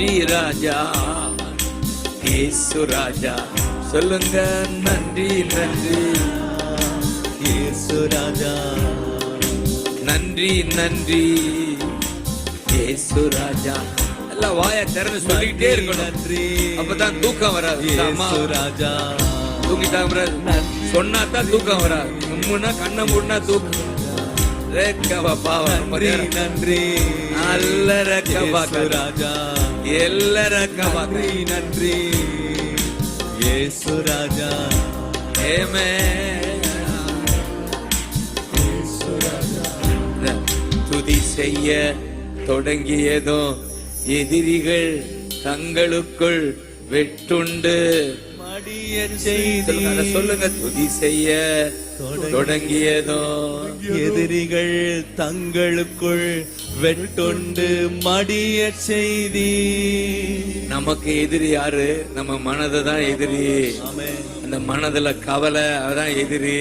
நன்றி ராஜா. இயேசு ராஜா. சொல்லுங்க நன்றி நன்றி. இயேசு ராஜா. நன்றி நன்றி. இயேசு ராஜா. எல்லாம் வாயை திறந்து சொல்லிக்கிட்டே இருக்கணும். நன்றி. அப்பதான் தூக்கம் வராது. இயேசு ராஜா. தூங்கிட்டா வராது. சொன்னா தான் தூக்கம் வராது. உம்முன்னா கண்ணை மூடினா தூக்கம். நன்றி நன்றி. நல்ல ரேக்கவா இயேசு ராஜா ಎಲ್ಲ ರಕ್ಕವಾ நன்றி நன்றி இயேசு ராஜா துதி செய்ய தொடங்கியதும் எதிரிகள் தங்களுக்குள் வெட்டுண்டு மடிய செய்தி சொல்லுங்க, அதை சொல்லுங்க துதி செய்ய தொடங்கியதும் எதிரிகள் தங்களுக்குள் வெட்டுண்டு மடிய செய்தி. நமக்கு எதிரி யாரு? நம்ம மனதை தான் எதிரி அந்த மனதுல கவலை அதான் எதிரி.